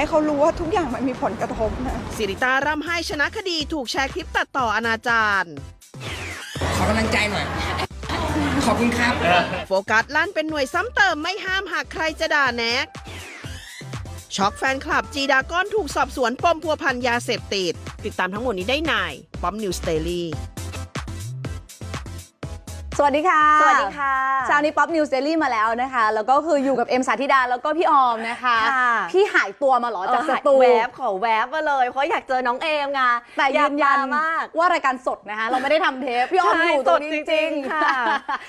ากให้เขารู้ว่าทุกอย่างมันมีผลกระทบนะสิริตาร่ำไห้ชนะคดีถูกแชร์คลิปตัดต่ออนาจารขอกำลังใจหน่อย ขอบคุณครับ โฟกัสลั่นเป็นหน่วยซ้ำเติมไม่ห้ามหากใครจะด่าแน็กช็อกแฟนคลับจีดากอนถูกสอบสวนปมพัวพันยาเสพติด ติดตามทั้งหมดนี้ได้ในป๊อมนิวสเตอรี่ สวัสดีค่ะ สวัสดีค่ะเช้านี้ป๊อปนิวส์เดลี่มาแล้วนะคะ แล้วก็คืออยู่กับเอ็มสาธิดาแล้วก็พี่ออมนะคะค่ะพี่หายตัวมาเหรอจากสเออตูแวบขอแวบมาเลย เพราะอยากเจอน้องเอมไงแต่อยืยากนยันมามากว่ารายการสดนะคะ เราไม่ได้ทำเทป พี่ออมใช่อยู่ตรงนี้สดจจริริงงๆค่ะค่ะ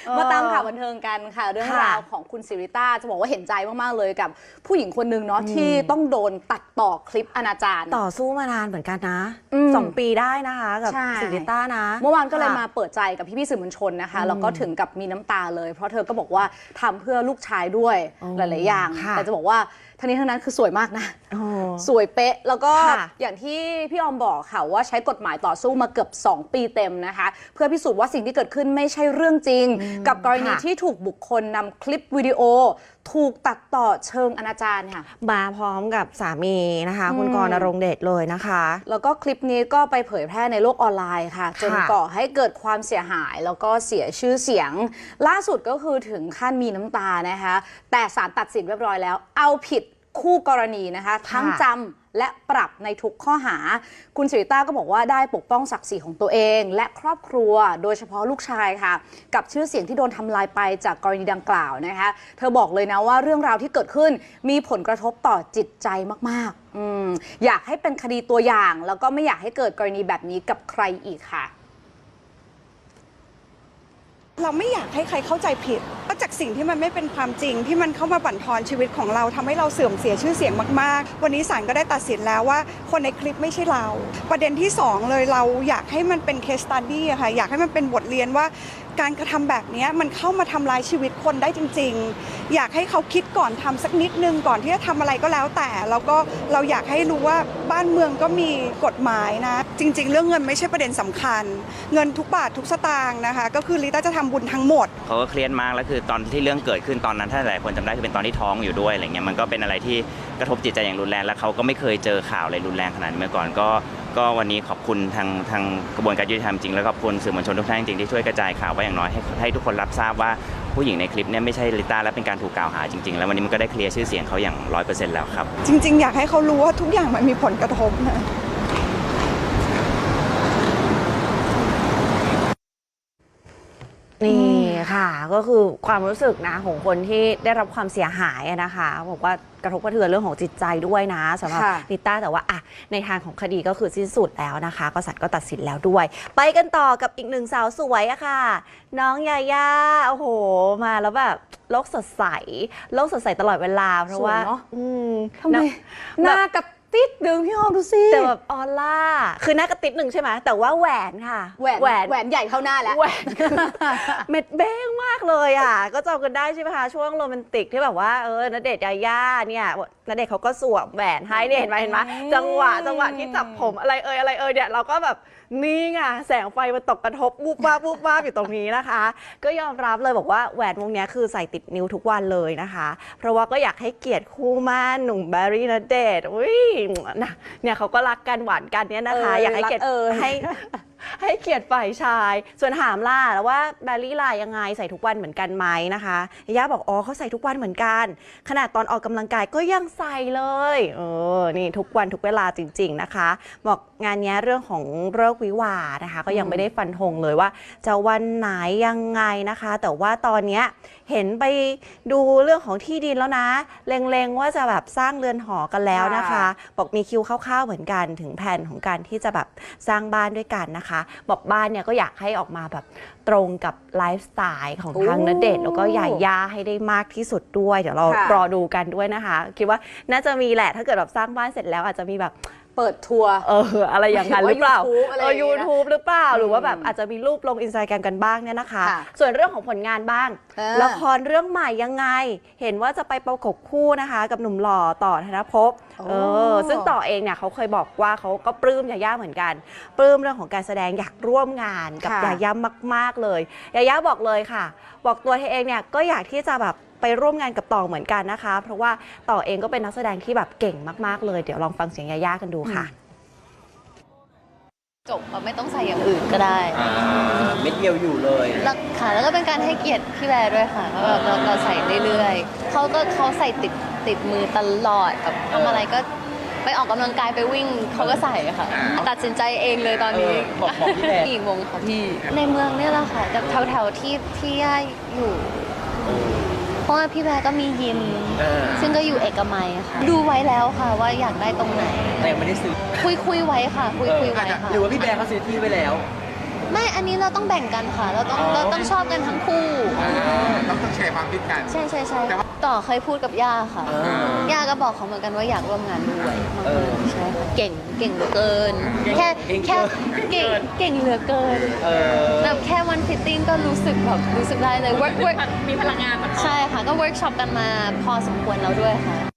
เออมาตามข่าวบันเทิงกันค่ะ เรื่องค่ะราวของคุณสิริต้าจะบอกว่าเห็นใจมากๆเลยกับ ผู้หญิงคนหนึ่งเนาะอืมที่ต้องโดนตัดต่อคลิปอนาจารต่อสู้มานานเหมือนกันนะอืมสองปีได้นะคะกับใช่สิริต้านะ เมื่อวานก็เลยค่ะมาเปิดใจกับพี่ๆสื่อมวลชนนะคะอืมแล้วก็ถึงกับมีน้ำตาเลย เพราะเธอก็บอกว่าทำเพื่อลูกชายด้วยอ๋อหลาย ๆ อย่างค่ะแต่จะบอกว่า ทั้งนี้ทั้งนั้นคือสวยมากนะโอ้สวยเป๊ะ แล้วก็ค่ะอย่างที่พี่ออมบอกค่ะว่าใช้กฎหมายต่อสู้มาเกือบ 2 ปีเต็มนะคะ เพื่อพิสูจน์ว่าสิ่งที่เกิดขึ้นไม่ใช่เรื่องจริง กับกรณีค่ะ ที่ถูกบุคคลนำคลิปวิดีโอ ถูกตัดต่อเชิงอนาจารค่ะ มาพร้อมกับสามีนะคะอืมคุณกรณ์นรงค์เดชเลยนะคะ แล้วก็คลิปนี้ก็ไปเผยแพร่ในโลกออนไลน์ค่ะ จนค่ะ ก่อให้เกิดความเสียหาย แล้วก็เสียชื่อเสียง ล่าสุดก็คือถึงขั้นมีน้ำตานะคะ แต่ศาลตัดสินเรียบร้อยแล้ว เอาผิด คู่กรณีนะคะ ทั้งจำและปรับในทุกข้อหา คุณสิริต้าก็บอกว่าได้ปกป้องศักดิ์ศรีของตัวเอง และครอบครัวโดยเฉพาะลูกชายค่ะ กับชื่อเสียงที่โดนทำลายไปจากกรณีดังกล่าวนะคะ เธอบอกเลยนะว่าเรื่องราวที่เกิดขึ้นมีผลกระทบต่อจิตใจมากๆอืมอยากให้เป็นคดีตัวอย่าง แล้วก็ไม่อยากให้เกิดกรณีแบบนี้กับใครอีกค่ะ เราไม่อยากให้ใครเข้าใจผิดว่าจากสิ่งที่มันไม่เป็นความจริง ที่มันเข้ามาบั่นทอนชีวิตของเราทำให้เราเสื่อมเสียชื่อเสียงมาก ๆ วันนี้ศาลก็ได้ตัดสินแล้วว่า คนในคลิปไม่ใช่เรา ประเด็นที่สองเลยเราอยากให้มันเป็นเคสตัดดี้ค่ะอยากให้มันเป็นบทเรียนว่า การกระทำแบบนี้มันเข้ามาทำลายชีวิตคนได้จริง ๆ อยากให้เขาคิดก่อนทำสักนิดนึงก่อนที่จะทำอะไรก็แล้วแต่แล้วก็เราอยากให้รู้ว่าบ้านเมืองก็มีกฎหมายนะ จริง ๆ เรื่องเงินไม่ใช่ประเด็นสำคัญ เงินทุกบาททุกสตางค์นะคะ ก็คือลิต้าจะทำบุญทั้งหมดเขาก็เครียดมากแล้วคือตอนที่เรื่องเกิดขึ้นตอนนั้น ถ้าหลายคนจำได้คือเป็นตอนที่ท้องอยู่ด้วยอะไรเงี้ยมันก็เป็นอะไรที่กระทบจิตใจอย่างรุนแรงแล้วเขาก็ไม่เคยเจอข่าวอะไรรุนแรงขนาดนี้มาก่อนก็ก็วันนี้ขอบคุณทางทางกระบวนการยุติธรรมจริงแล้วก็ขอบคุณสื่อมวลชนทุกท่านจริงที่ช่วยกระจายข่าวไว้อย่างน้อยให้ให้ทุกคนรับทราบว่าผู้หญิงในคลิปเนี่ยไม่ใช่ลิต้าและเป็นการถูกกล่าวหาจริงๆ แล้ววันนี้มันก็ได้เคลียร์ชื่อเสียงเขาอย่างร้อยเปอร์เซ็นต์แล้วครับ จริง ๆ อยากให้เขารู้ว่าทุกอย่างมันมีผลกระทบนะ นี่ค่ะ ก็คือความรู้สึกนะของคนที่ได้รับความเสียหายอะนะคะบอกว่ากระทบกระเทือนเรื่องของจิตใจด้วยนะสำหรับค่ะลิต้าแต่ว่าอะในทางของคดีก็คือสิ้นสุดแล้วนะคะก็ศาลก็ตัดสินแล้วด้วย ไปกันต่อกับอีกหนึ่งสาวสวยอะค่ะ น้องยาย่าโอ้โห มาแล้วแบบโลกสดใสโลกสดใสตลอดเวลาเพราะว่าสวยเนอะอืมทำไมนะหน้ากระ ติดดึงพี่ออมดูสิ แต่แบบออร่า คือหน้ากระติดหนึ่งใช่ไหมแต่ว่าแหวนค่ะแหวนแหวนแหวนใหญ่เท่าหน้าแล้วแหวนคือเม็ดเบ้งมากเลยอะ ก็จำกันได้ใช่ไหมคะช่วงโรแมนติกที่แบบว่าเออณเดชน์ยาย่าเนี่ยณเดชน์เขาก็สวมแหวนให้เนี่ยเห็นไหมเห็นไหมอืมจังหวะจังหวะที่จับผมอะไรเอ่ยอะไรเอ่ยเนี่ยเราก็แบบ นี่ไงแสงไฟมันตกกระทบวูบวาบวูบวาบอยู่ตรงนี้นะคะ ก็ยอมรับเลยบอกว่าแหวนวงเนี้ยคือใส่ติดนิ้วทุกวันเลยนะคะ เพราะว่าก็อยากให้เกียรติคู่หมั่นหนุ่มแบร์รี่ณเดชน์อุ้ยนะเนี่ยเขาก็รักกันหวานกันเนี่ยนะคะ เออออยากให้เกียรติรักเอ่ย ให้ ให้เกียรติฝ่ายชาย ส่วนถามล่ะแล้วว่าแบลลี่ล่ะยังไงใส่ทุกวันเหมือนกันไหมนะคะย่าบอกอ๋อเขาใส่ทุกวันเหมือนกัน ขนาดตอนออกกำลังกายก็ยังใส่เลยเออนี่ทุกวันทุกเวลาจริง ๆนะคะ บอกงานเนี้ยเรื่องของเลิกษ์วิวาห์นะคะ ก็ยังไม่ได้ฟันธงเลยว่า จะวันไหนยังไงนะคะ แต่ว่าตอนเนี้ยเห็นไปดูเรื่องของที่ดินแล้วนะเล็งๆว่าจะแบบสร้างเรือนหอกันแล้วนะคะค่ะบอกมีคิวคร่าวๆเหมือนกันถึงแผนของการที่จะแบบสร้างบ้านด้วยกันนะคะบอกบ้านเนี่ยก็อยากให้ออกมาแบบตรงกับไลฟ์สไตล์ของทางโอ้นเดชน์แล้วก็ยาย่าให้ได้มากที่สุดด้วย เดี๋ยวเราค่ะ รอดูกันด้วยนะคะ คิดว่าน่าจะมีแหละถ้าเกิดแบบสร้างบ้านเสร็จแล้วอาจจะมีแบบ เปิดทัวร์ เอออะไรอย่างนั้นหรือเปล่าหรือว่า YouTube อะไรเอออย่างงี้นะ YouTube หรือเปล่า หรือว่าแบบอืมอาจจะมีรูปลงอินสตาแกรมกันบ้างเนี่ยนะคะ ค่ะส่วนเรื่องของผลงานบ้าง เออ ละครเรื่องใหม่ยังไง เห็นว่าจะไปประกบคู่นะคะ กับหนุ่มหล่อต่อธนภพโอ้เออซึ่งต่อเองเนี่ยเขาเคยบอกว่าเขาก็ปลื้มยาย่าเหมือนกัน ปลื้มเรื่องของการแสดงอยากร่วมงานกับค่ะ ยาย่ามาก ๆเลยยาย่าบอกเลยค่ะ บอกตัวเธอเองเนี่ยก็อยากที่จะแบบ ไปร่วมงานกับต่อเหมือนกันนะคะ เพราะว่าต่อเองก็เป็นนักแสดงที่แบบเก่งมาก ๆ เลย เดี๋ยวลองฟังเสียงยาย่ากันดูค่ะ จบอะไม่ต้องใส่อย่างอื่นก็ได้เม็ดเดียวอยู่เลยแล้วค่ะแล้วก็เป็นการให้เกียรติพี่แวร์ด้วยค่ะเพราะแบบเราเราใส่เรื่อยๆเขาก็เขาใส่ติดติดมือตลอดแบบทำอะไรก็ไปออกกำลังกายไปวิ่งเขาก็ใส่ค่ะ ตัดสินใจเองเลยตอนนี้ เออบอกบอกพี่แวร์กี่วงค่ะพี่ ในเมืองเนี่ยแหละค่ะแถวแถวๆที่ที่ย่าอยู่ เพราะว่าพี่แวร์ก็มียิมเออซึ่งก็อยู่เอกมัยอะค่ะ ดูไว้แล้วค่ะว่าอยากได้ตรงไหน แต่ยังไม่ได้ซื้อคุยคุยไว้ค่ะ คุยคุยไว้ค่ะ หรือว่าพี่แบร์เขาซื้อที่ไว้แล้ว ไม่อันนี้เราต้องแบ่งกันค่ะ เราต้องอ๋อเราต้องชอบกันทั้งคู่ต้องต้องแชร์ความคิดกัน ใช่ใช่ใช่แต่ว่า ต่อเคยพูดกับย่าค่ะ เออ ย่าก็บอกเขาเหมือนกันว่าอยากร่วมงานด้วยเออใช่ค่ะเก่งเก่งเหลือเกิน แค่เก่งแค่เกินเก่งเก่งเหลือเกินเออ แบบแค่วันฟิตติ้งก็รู้สึกแบบรู้สึกได้เลย work work มีพลังงานใช่ค่ะก็เวิร์กช็อปกันมาพอสมควรแล้วด้วยค่ะ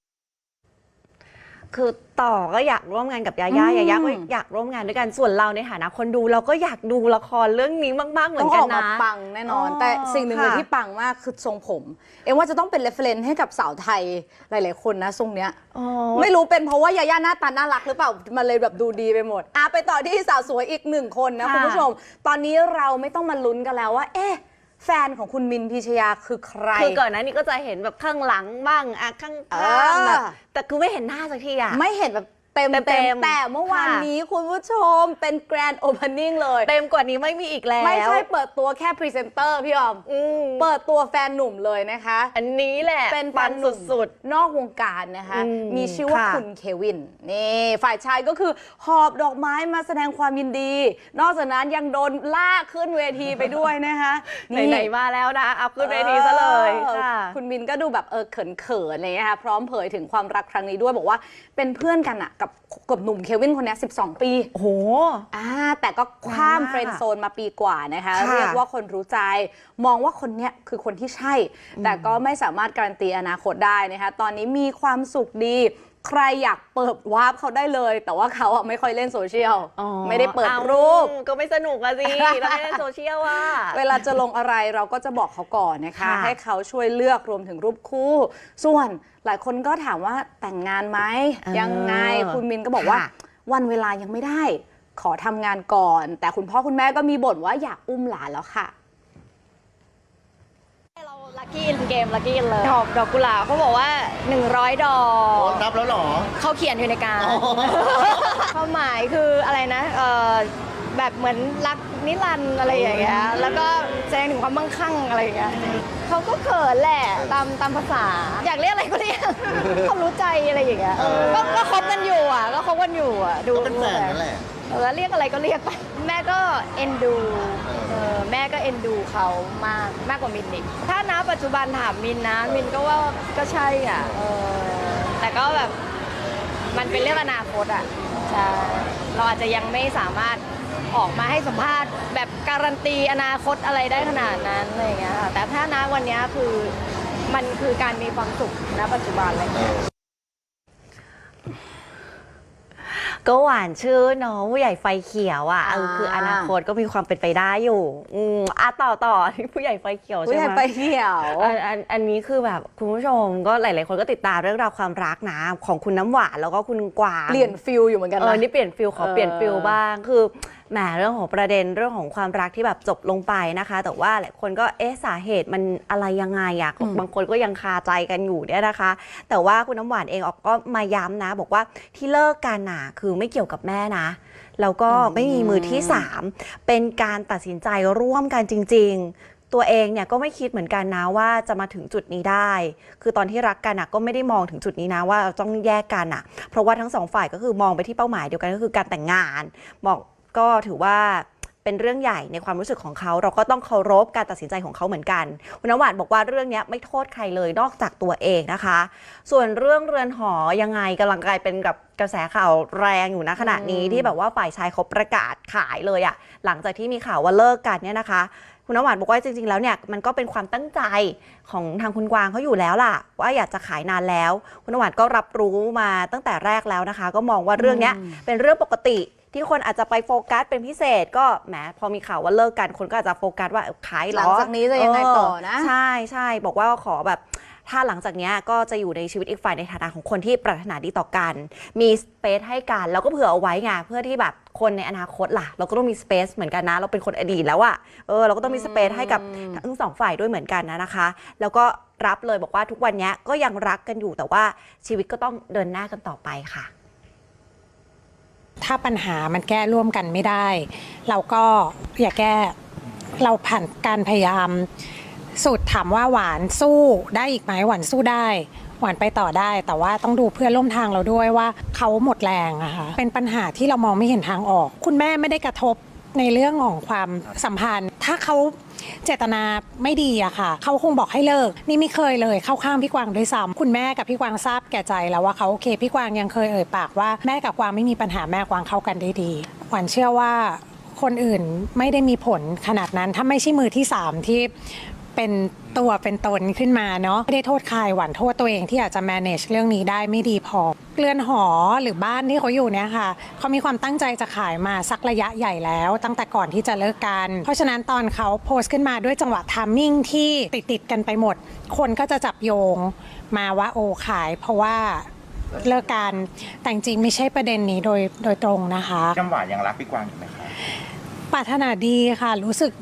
คือต่อก็อยากร่วมงานกับยาย่าอืม ยาย่าก็อยากร่วมงานด้วยกันส่วนเราในฐานะคนดูเราก็อยากดูละครเรื่องนี้มาก ๆ เหมืต้ออนงกัอนอกมานะปังแน่นอน อ๋อแต่สิ่งหนึ่งเลยค่ะ ที่ปังมากคือทรงผม เอ็มว่าจะต้องเป็นเรฟเฟรนให้กับสาวไทยหลายๆ คนนะทรงเนี้ยอ๋อไม่รู้เป็นเพราะว่ายาย่าหน้าตาน่ารักหรือเปล่า มันเลยแบบดูดีไปหมดอะไปต่อที่สาวสวยอีกหนึ่งคนนะค่ะคุณผู้ชม ตอนนี้เราไม่ต้องมาลุ้นกันแล้วว่า เอ๊ะ แฟนของคุณมินพิชยาคือใคร คือก่อนหน้านี้ก็จะเห็นแบบข้างหลังบ้างอะข้างเอข้างอ แบบแต่คือไม่เห็นหน้าสักทีอะไม่เห็นแบบ เต็มเต็เต็มมๆแต่เมื่อวานค่ะนี้คุณผู้ชมเป็นแกรนด์โอเพนนิ่งเลย เต็มกว่านี้ไม่มีอีกแล้ว ไม่ใช่เปิดตัวแค่พรีเซนเตอร์พี่ออมอืมเปิดตัวแฟนหนุ่มเลยนะคะ อันนี้แหละ เป็นแฟปันงหนุ่มสุดนอกวงการนะคะอืมมีชื่อว่าค่ะคุณเควินนี่ฝ่ายชายก็คือหอบดอกไม้มาแสดงความยินดี นอกจากนั้นยังโดนลากขึ้นเวทีไปด้วยนะคะๆไหนๆมาแล้วนะเอาขึ้นเวทีซะเลยออค่ะคุณมินก็ดูแบบเออเขินๆอะไรเงี้ยค่ะพร้อมเผยถึงความรักครั้งนี้ด้วยบอกว่าเป็นเพื่อนกันอะกับกับหนุ่มเควินคนเนี้ย12 ปี โอ้โห อ่าแต่ก็ข้ามว้าวเฟรนด์โซนมาปีกว่านะคะ ค่ะเรียกว่าคนรู้ใจ มองว่าคนเนี้ยคือคนที่ใช่ แต่ก็ไม่สามารถการันตีอนาคตได้นะคะ ตอนนี้มีความสุขดี ใครอยากเปิดวาร์ปเขาได้เลย แต่ว่าเขาอะไม่ค่อยเล่นโซเชียลอ๋อไม่ได้เปิดอ้ารูปก็ไม่สนุกอะสิเราไม่ได้โซเชียลอะ เวลาจะลงอะไรเราก็จะบอกเขาก่อนนะคะ ค่ะ ให้เขาช่วยเลือกรวมถึงรูปคู่ ส่วนหลายคนก็ถามว่าแต่งงานไหมเออยังไงคุณมินก็บอกว่า ค่ะ วันเวลายังไม่ได้ ขอทำงานก่อน แต่คุณพ่อคุณแม่ก็มีบ่นว่าอยากอุ้มหลานแล้วค่ะเราลัค กี้อินเกมลัคกี้อินเลยดอกดอกกุหลาบเขาบอกว่า 100 ดอกนับแล้วเหรอ เขาเขียนอยู่ในการความหมายคืออะไรนะเอ่อแบบเหมือนรักนิรันดร์อะไรอย่างเงี้ยแล้วก็แสดงถึงความมั่งคั่งอะไรอย่างเงี้ยเขาก็เขินแหละตามตามภาษา อยากเรียกอะไรก็เรียก เขารู้ใจอะไรอย่างเงี้ยก็ก็คบกันอยู่อะก็คบกันอยู่อะดูก็เป็นแฟนนั่นแหละ เออเรียกอะไรก็เรียกไปแม่ ก็เอ็นดูเออแม่ก็เอ็นดูเขามากมากกว่ามินอีกถ้านะปัจจุบันถามมินนะ มินก็ว่าก็ใช่อะเออแต่ก็แบบมันเป็นเรื่องอนาคตอะใช่เราอาจจะยังไม่สามารถออกมาให้สัมภาษณ์ แบบการันตีอนาคตอะไรได้ขนาดนั้นอะไรอย่างเงี้ยค่ะแต่ถ้านะวันเนี้ยคือมันคือการมีความสุขณปัจจุบันอะไรอย่างเงี้ย ก็หวานชื่อเนาะผู้ใหญ่ไฟเขียวอะอ่าเออคืออนาคตก็มีความเป็นไปได้อยู่ อืมอะต่อต่อที่ผู้ใหญ่ไฟเขียวผู้ใช่ใหญ่ไหมไปเที่ยวอันอันอันนี้คือแบบคุณผู้ชมก็หลาย ๆ คนก็ติดตามเรื่องราวความรักนะของคุณน้ำหวานแล้วก็คุณกวางเปลี่ยนฟิลอยู่เหมือนกันเออนะ นี่เปลี่ยนฟิลขอเออเปลี่ยนฟิลบ้างคือ แหมเรื่องของประเด็นเรื่องของความรักที่แบบจบลงไปนะคะ แต่ว่าหลายคนก็เอ๊ะสาเหตุมันอะไรยังไงอะบางคนก็ยังคาใจกันอยู่เนี่ยนะคะ แต่ว่าคุณน้ำหวานเองออกก็มาย้ำนะ บอกว่าที่เลิกกันน่ะคือไม่เกี่ยวกับแม่นะแล้วก็ไม่มีมือที่สามเป็นการตัดสินใจร่วมกันจริง ๆ ตัวเองเนี่ยก็ไม่คิดเหมือนกันนะว่าจะมาถึงจุดนี้ได้ คือตอนที่รักกันอะก็ไม่ได้มองถึงจุดนี้นะว่าต้องแยกกันอะ เพราะว่าทั้งสองฝ่ายก็คือมองไปที่เป้าหมายเดียวกันก็คือการแต่งงานบอก ก็ถือว่าเป็นเรื่องใหญ่ในความรู้สึกของเขา เราก็ต้องเคารพการตัดสินใจของเขาเหมือนกันคุณน้ำหวานบอกว่าเรื่องเนี้ยไม่โทษใครเลยนอกจากตัวเองนะคะ ส่วนเรื่องเรือนหอยังไงกำลังกลายเป็นกับกระแสข่าวแรงอยู่นะขณะนี้ที่แบบว่าฝ่ายชายเขาประกาศขายเลยอะหลังจากที่มีข่าวว่าเลิกกันเนี่ยนะคะ คุณน้ำหวานบอกว่าจริง ๆ แล้วเนี่ยมันก็เป็นความตั้งใจของทางคุณกวางเขาอยู่แล้วล่ะ ว่าอยากจะขายนานแล้ว คุณน้ำหวานก็รับรู้มาตั้งแต่แรกแล้วนะคะ ก็มองว่าเรื่องเนี้ยเป็นเรื่องปกติ ที่คนอาจจะไปโฟกัสเป็นพิเศษ ก็แหมพอมีข่าวว่าเลิกกันคนก็อาจจะโฟกัสว่าเอ้าขายเหรอหลังจากนี้จะยังไงต่อนะเใช่ใช่บอกว่าขอแบบถ้าหลังจากเนี้ยก็จะอยู่ในชีวิตอีกฝ่ายในฐานะของคนที่ปรารถนาดีต่อกัน มีสเปซให้กัน แล้วก็เผื่อเอาไว้ไงเพื่อที่แบบคนในอนาคตล่ะ เราก็ต้องมีสเปซเหมือนกันนะ เราเป็นคนอดีตแล้วอะเออเราก็ต้องมีสเปซให้กับทั้งสองฝ่ายด้วยเหมือนกันนะนะคะ แล้วก็รับเลยบอกว่าทุกวันเนี้ยก็ยังรักกันอยู่แต่ว่าชีวิตก็ต้องเดินหน้ากันต่อไปค่ะ ถ้าปัญหามันแก้ร่วมกันไม่ได้ เราก็อย่าแก้เราผ่านการพยายามสุดถามว่าหวานสู้ได้อีกไหมหวานสู้ได้ หวานไปต่อได้ แต่ว่าต้องดูเพื่อนร่วมทางเราด้วยว่าเขาหมดแรงอะคะเป็นปัญหาที่เรามองไม่เห็นทางออก คุณแม่ไม่ได้กระทบ ในเรื่องของความสัมพันธ์ ถ้าเขาเจตนาไม่ดีอะค่ะ เขาคงบอกให้เลิก นี่ไม่เคยเลยเข้าข้างพี่กวางด้วยซ้ำคุณแม่กับพี่กวางทราบแก่ใจแล้วว่าเขาโอเค พี่กวางยังเคยเอ่ยปากว่าแม่กับกวางไม่มีปัญหาแม่กวางเข้ากันได้ดีหวันเชื่อว่าคนอื่นไม่ได้มีผลขนาดนั้น ถ้าไม่ใช่มือที่สามที่ เป็นตัวเป็นตนขึ้นมาเนาะไม่ได้โทษใครหวานโทษตัวเองที่อาจจะ manage เรื่องนี้ได้ไม่ดีพอเรือนหอหรือบ้านที่เขาอยู่เนี่ยค่ะเขามีความตั้งใจจะขายมาสักระยะใหญ่แล้ว ตั้งแต่ก่อนที่จะเลิกกัน เพราะฉะนั้นตอนเขาโพสต์ขึ้นมาด้วยจังหวะทามมิ่งที่ติดติดๆกันไปหมด คนก็จะจับโยงมาว่าโอ้ขาย เพราะว่าเลิกกันแต่จริงๆไม่ใช่ประเด็นนี้โดยโดยตรงนะคะน้ำหวานยังรักพี่กวางอยู่ไหมคะปรารถนาดีค่ะรู้สึก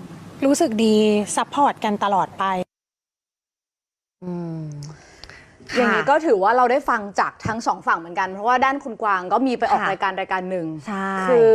รู้สึกดีซัพพอร์ตกันตลอดไปอย่างนี้ก็ถือว่าเราได้ฟังจากทั้งสองฝั่งเหมือนกัน เพราะว่าด้านคุณกวางก็มีไปออกค่ะรายการรายการหนึ่งใช่คือ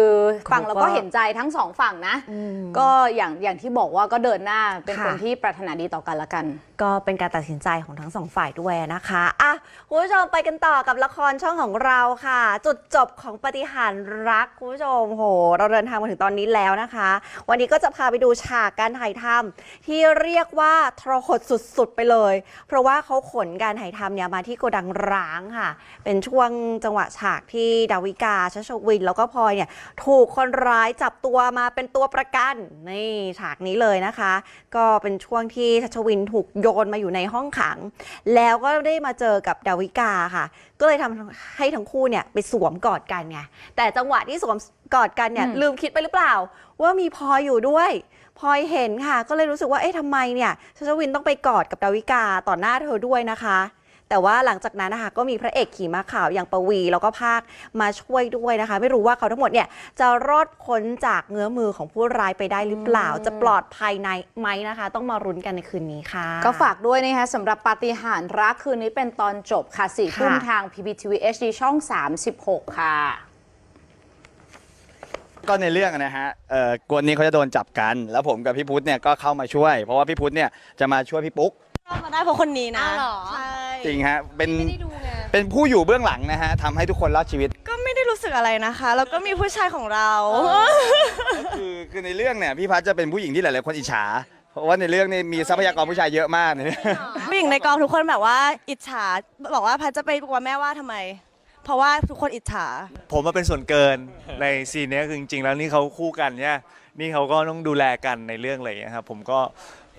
ฟังเขาก็แล้วก็เห็นใจทั้งสองฝั่งนะอืมก็อย่างอย่างที่บอกว่าก็เดินหน้าเป็นค่ะคนที่ปรารถนาดีต่อกันละกัน ก็เป็นการตัดสินใจของทั้งสองฝ่ายด้วยนะคะอะคุณผู้ชมไปกันต่อกับละครช่องของเราค่ะ จุดจบของปฏิหารรักคุณผู้ชมโห เราเดินทางมาถึงตอนนี้แล้วนะคะ วันนี้ก็จะพาไปดูฉากการถ่ายทำที่เรียกว่าทรหดสุดๆไปเลย เพราะว่าเขาขนการถ่ายทำเนี่ยมาที่โกดังร้างค่ะ เป็นช่วงจังหวะฉากที่ดาวิกาชัชวิน แล้วก็พลอยเนี่ยถูกคนร้ายจับตัวมาเป็นตัวประกันนี่ฉากนี้เลยนะคะ ก็เป็นช่วงที่ชัชวินถูกโยนมาอยู่ในห้องขัง แล้วก็ได้มาเจอกับดาวิกาค่ะ ก็เลยทำให้ทั้งคู่เนี่ยไปสวมกอดกันไงแต่จังหวะที่สวมกอดกันเนี่ยอืมลืมคิดไปหรือเปล่า ว่ามีพลอยอยู่ด้วยพลอยเห็นค่ะ ก็เลยรู้สึกว่าเอ๊ะทำไมเนี่ยชัชวินต้องไปกอดกับดาวิกาต่อหน้าเธอด้วยนะคะ แต่ว่าหลังจากนั้นนะคะก็มีพระเอกขี่ม้าขาวอย่างปวี แล้วก็ภาคมาช่วยด้วยนะคะ ไม่รู้ว่าเขาทั้งหมดเนี่ยจะรอดพ้นจากเงื้อมือของผู้ร้ายไปได้หรือเปล่า จะปลอดภัยในไหมนะคะ ต้องมารุ้นกันในคืนนี้ค่ะ ก็ฝากด้วยนะคะสำหรับปาฏิหาริย์รักคืนนี้เป็นตอนจบค่ะสี่ค่ะทุ่มทาง PPTV HD ช่อง 36 ค่ะก็ในเรื่องอะนะฮะเอ่อกวนนี้เขาจะโดนจับกัน แล้วผมกับพี่พุทธเนี่ยก็เข้ามาช่วย เพราะว่าพี่พุทธเนี่ยจะมาช่วยพี่ปุ๊ก มาได้เพราะคนนี้นะอ้าวเหรอ ใช่จริงฮะเป็นไม่ได้ดูไง เป็นผู้อยู่เบื้องหลังนะฮะทำให้ทุกคนรอดชีวิต ก็ไม่ได้รู้สึกอะไรนะคะ แล้วก็มีผู้ชายของเรา ก็คือคือในเรื่องเนี่ยพี่พัทจะเป็นผู้หญิงที่หลาย ๆ คนอิจฉา เพราะว่าในเรื่องนี้มีทรัพยากรผู้ชายเยอะมากเนี่ยผู้หญิงในกองทุกคนแบบว่าอิจฉา บอกว่าพัดจะไปกลัวแม่ว่าทำไม เพราะว่าทุกคนอิจฉา ผมมาเป็นส่วนเกินในซีนเนี้ยคือจริงๆแล้วนี่เขาคู่กันเนี่ยนี่เขาก็ต้องดูแลกันในเรื่องอะไรอย่างเงี้ยครับผมก็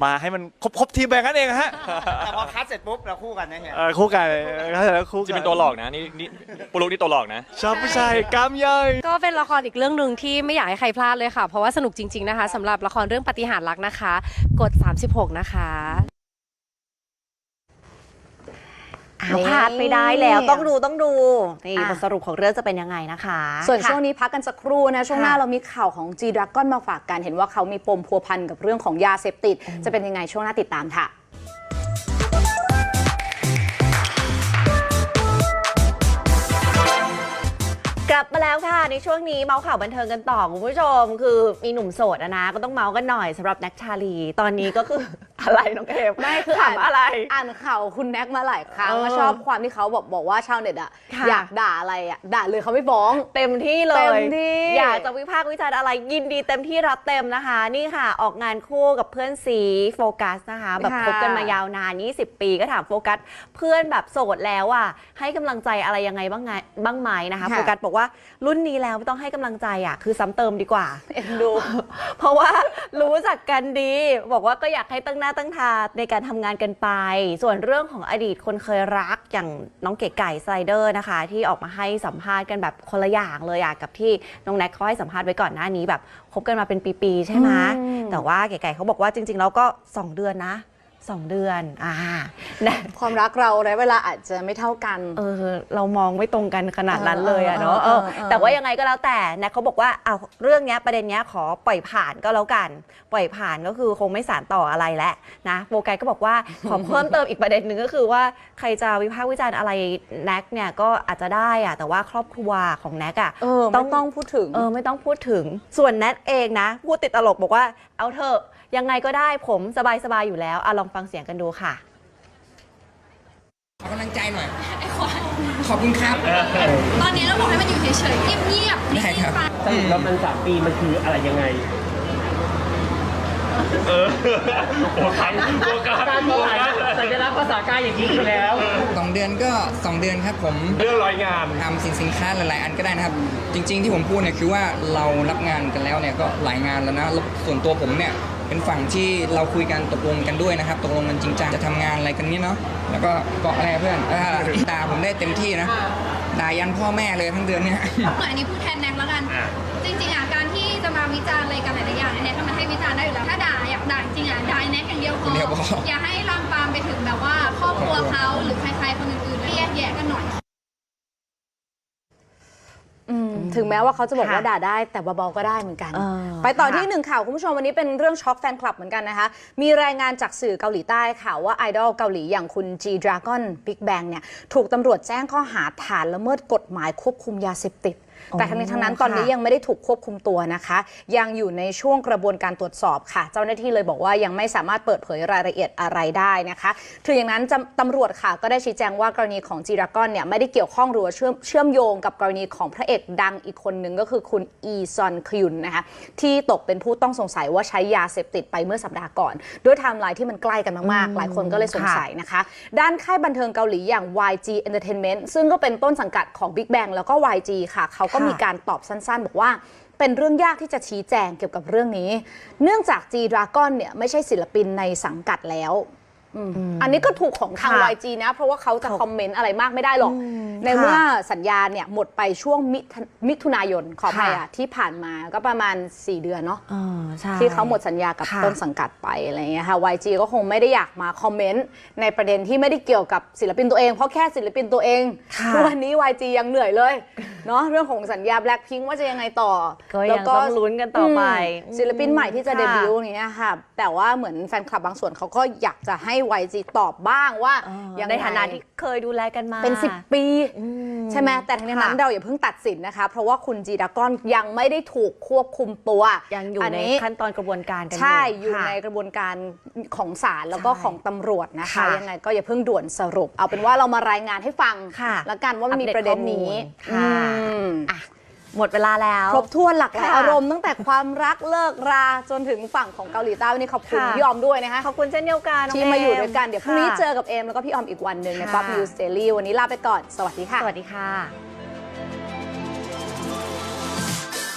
มาให้มันครบครบทีมแบบนั้นเองฮะแต่พอคัดเสร็จปุ๊บเราคู่กันนะเฮียเออคู่กันแล้วเสร็จแล้วคู่กัจะเป็นตัวหลอกนะนี่นี่ปุรุกนี่ตัวหลอกนะชอบผู้ชายกล้ามใหญ่ก็เป็นละครอีกเรื่องหนึ่งที่ไม่อยากให้ใครพลาดเลยค่ะ เพราะว่าสนุกจริง ๆนะคะสำหรับละครเรื่องปฏิหารย์รักนะคะ กด 36 นะคะ อ้าว พลาดไม่ได้แล้วต้องดูต้องดูนี่อะบทสรุปของเรื่องจะเป็นยังไงนะคะ ส่วนค่ะช่วงนี้พักกันสักครู่นะ ช่วงหน้าค่ะเรามีข่าวของ G Dragon มาฝากกันเห็นว่าเขามีปมพัวพันกับเรื่องของยาเสพติด จะเป็นยังไงช่วงหน้าติดตามค่ะกลับมาแล้วค่ะในช่วงนี้เมาส์ข่าวบันเทิงกันต่อคุณผู้ชม คือมีหนุ่มโสดอะนะก็ต้องเมาส์กันหน่อยสำหรับแน็กชาลี ตอนนี้ก็คือ อะไรน้องเอมไม่คือถามอะไร อ่านข่าวคุณแน็กมาหลายครั้งเออว่าชอบความที่เขาบอกบอกว่าชาวเน็ตอะค่ะอยากด่าอะไรอะด่าเลยเขาไม่ฟ้อง เต็มที่เลยเต็มที่อยากจะวิพากษ์วิจารณ์อะไรยินดีเต็มที่รับเต็มนะคะ นี่ค่ะ ออกงานคู่กับเพื่อนสีโฟกัสนะคะ แบบค่ะคบกันมายาวนาน 20 ปีก็ถามโฟกัสเพื่อนแบบโสดแล้วอะให้กำลังใจอะไรยังไงบ้างไงบ้างไหมนะคะค่ะโฟกัสบอกว่ารุ่นนี้แล้วไม่ต้องให้กำลังใจอะคือซ้ำเติมดีกว่าเอ็นดู เพราะว่ารู้จักกันดี บอกว่าก็อยากให้ตั้งหน้าตั้งตาในการทำงานกันไป ส่วนเรื่องของอดีตคนเคยรักอย่างน้องเก๋ไก่สไลเดอร์นะคะ ที่ออกมาให้สัมภาษณ์กันแบบคนละอย่างเลยอะกับที่น้องแน็กเขาให้สัมภาษณ์ไว้ก่อนหน้านี้แบบคบกันมาเป็นปีๆใช่ไหมอืมแต่ว่าเก๋ไก่เขาบอกว่าจริงๆแล้วก็ 2 เดือนนะ 2 เดือนอ่านะความรักเราระยะเวลาอาจจะไม่เท่ากันเออเรามองไม่ตรงกันขนาดนั้นเลยอะเนาะเออเอเอออเออแต่ว่ายังไงก็แล้วแต่นะเขาบอกว่าเอาเรื่องเนี้ยประเด็นเนี้ยขอปล่อยผ่านก็แล้วกัน ปล่อยผ่านก็คือคงไม่สารต่ออะไรแล้วนะโฟกัสก็บอกว่าขอเพิ่มเติมอีกประเด็นหนึ่งก็คือว่าใครจะวิพากษ์วิจารณ์อะไรแน็กเนี่ยก็อาจจะได้อะแต่ว่าครอบครัวของแน็กอะเออไม่ต้องพูดถึงเออไม่ต้องพูดถึงส่วนแนทเองนะพูดติดตลกบอกว่าเอาเถอะ ยังไงก็ได้ผมสบายๆอยู่แล้วอะลองฟังเสียงกันดูค่ะ ขอกำลังใจหน่อยขอบคุณครับ ตอนนี้เราบอกให้มันอยู่เฉยๆ เงียบๆได้ครับสรุปแล้วมันสามปีมันคืออะไรยังไง เออโอ้ใครโฟกัสโฟกัสสัญลักษณ์ภาษากายอย่างนี้คือแล้ว สองเดือนก็สองเดือนครับผมเรื่องร้อยงาน ทำสินสินค้าหลายๆ อันก็ได้นะครับ จริง ๆ ที่ผมพูดเนี่ยคือว่าเรารับงานกันแล้วเนี่ยก็หลายงานแล้วนะแล้วส่วนตัวผมเนี่ย เป็นฝั่งที่เราคุยกันตกลงกันด้วยนะครับ ตกลงกันจริงจังจะทำงานอะไรกันเนี่ยเนาะแล้วก็เกาะอะไรเพื่อนเออด่าผมได้เต็มที่นะด่ายันพ่อแม่เลยทั้งเดือนเนี่ย เหมือนอันนี้พูดแทนแน็กแล้วกันจริงๆอะการที่จะมาวิจารณ์อะไรกันหลายๆอย่างเนี่ยแน็กทำมันให้วิจารณ์ได้อยู่แล้วถ้าด่าอยากด่าจริงๆอะด่าไอ้แน็กอย่างเดียวพอ เดียวพออย่าให้ลามปามไปถึงแบบว่าครอบครัวเขาหรือใครๆคนอื่นๆแล้วแยกแยะกันหน่อย อืม ถึงแม้ว่าเขาจะบอกค่ะว่าด่าได้แต่เบาๆก็ได้เหมือนกันเออไปต่อค่ะที่หนึ่งข่าวคุณผู้ชมวันนี้เป็นเรื่องช็อกแฟนคลับเหมือนกันนะคะ มีรายงานจากสื่อเกาหลีใต้ค่ะว่าไอดอลเกาหลีอย่างคุณ G Dragon Big Bang เนี่ยถูกตำรวจแจ้งข้อหาฐานละเมิดกฎหมายควบคุมยาเสพติด แต่ทั้งนี้ทั้งนั้นตอนนี้ยังไม่ได้ถูกควบคุมตัวนะคะ ยังอยู่ในช่วงกระบวนการตรวจสอบค่ะ เจ้าหน้าที่เลยบอกว่ายังไม่สามารถเปิดเผยรายละเอียดอะไรได้นะคะถึงอย่างนั้นตำรวจค่ะก็ได้ชี้แจงว่ากรณีของจีรากอนเนี่ยไม่ได้เกี่ยวข้องหรือว่าเชื่อมเชื่อมโยงกับกรณีของพระเอกดังอีกคนหนึ่งก็คือคุณอีซอนคยุนนะคะที่ตกเป็นผู้ต้องสงสัยว่าใช้ยาเสพติดไปเมื่อสัปดาห์ก่อน ด้วยไทม์ไลน์ที่มันใกล้กันมากๆ หลายคนก็เลยสงสัยนะคะ ด้านค่ายบันเทิงเกาหลีอย่าง YG Entertainment ซึ่งก็เป็นต้นสังกัดของ Big Bang แล้วก็ YG ค่ะเขาก็ค่ะมีการตอบสั้นๆ บอกว่าเป็นเรื่องยากที่จะชี้แจงเกี่ยวกับเรื่องนี้ เนื่องจาก G Dragon เนี่ยไม่ใช่ศิลปินในสังกัดแล้ว อืมอันนี้ก็ถูกของทาง ค่ะ YG นะ เพราะว่าเขาจะคอมเมนต์อะไรมากไม่ได้หรอกอืมในค่ะเมื่อสัญญาเนี่ยหมดไปช่วงมิถุมิถุนายนขออภัยค่ะอะ ที่ผ่านมาก็ประมาณ 4 เดือนเนาะ เออใช่ ที่เขาหมดสัญญากับค่ะต้นสังกัดไปอะไรเงี้ยค่ะ YG ก็คงไม่ได้อยากมาคอมเมนต์ในประเด็นที่ไม่ได้เกี่ยวกับศิลปินตัวเอง เพราะแค่ศิลปินตัวเองค่ะ ทุกวันนี้ YG ยังเหนื่อยเลยเนาะเรื่องของสัญญา Blackpink ว่าจะยังไงต่อก็ยังต้องลุ้นกันต่อไปมศิลปินใหม่ที่จะค่ะเดบิวต์อย่างเงี้ยค่ะ แต่ว่าเหมือนแฟนคลับบางส่วนเขาก็อยากจะให้ YG ตอบบ้างว่าเออยังในฐานะที่เคยดูแลกันมา เป็น 10 ปี อืมใช่ไหมแต่ทั้งนี้นั้นค่ะ เราอย่าเพิ่งตัดสินนะคะ เพราะว่าคุณจีดากอนยังไม่ได้ถูกควบคุมตัวยังอยู่ในขั้นตอนกระบวนการกันใช่อยู่ค่ะ ในกระบวนการของศาลแล้วก็ใช่ของตำรวจนะคะ ค่ะยังไงก็อย่าเพิ่งด่วนสรุป เอาเป็นว่าเรามารายงานให้ฟังค่ะแล้วกันว่ามันมีประเด็นนี้ข้อมูลค่ะ อืม อะ หมดเวลาแล้ว ครบถ้วนหลากหลายค่ะ อารมณ์ตั้งแต่ความรักเลิกราจนถึงฝั่งของเกาหลีใต้วันนี้ขอบคุณค่ะ พี่ออมด้วยนะคะขอบคุณเช่นเดียวกันน้งที่มาอยู่เด้วยกันเดี๋ยวพรุ่งนี้ค่ะเจอกับเอมแล้วก็พี่ออมอีกวันหนึ่งใน ค่ะป๊อปนิวสเตอรี่วันนี้ลาไปก่อนสวัสดีค่ะ สวัสดีค่ะ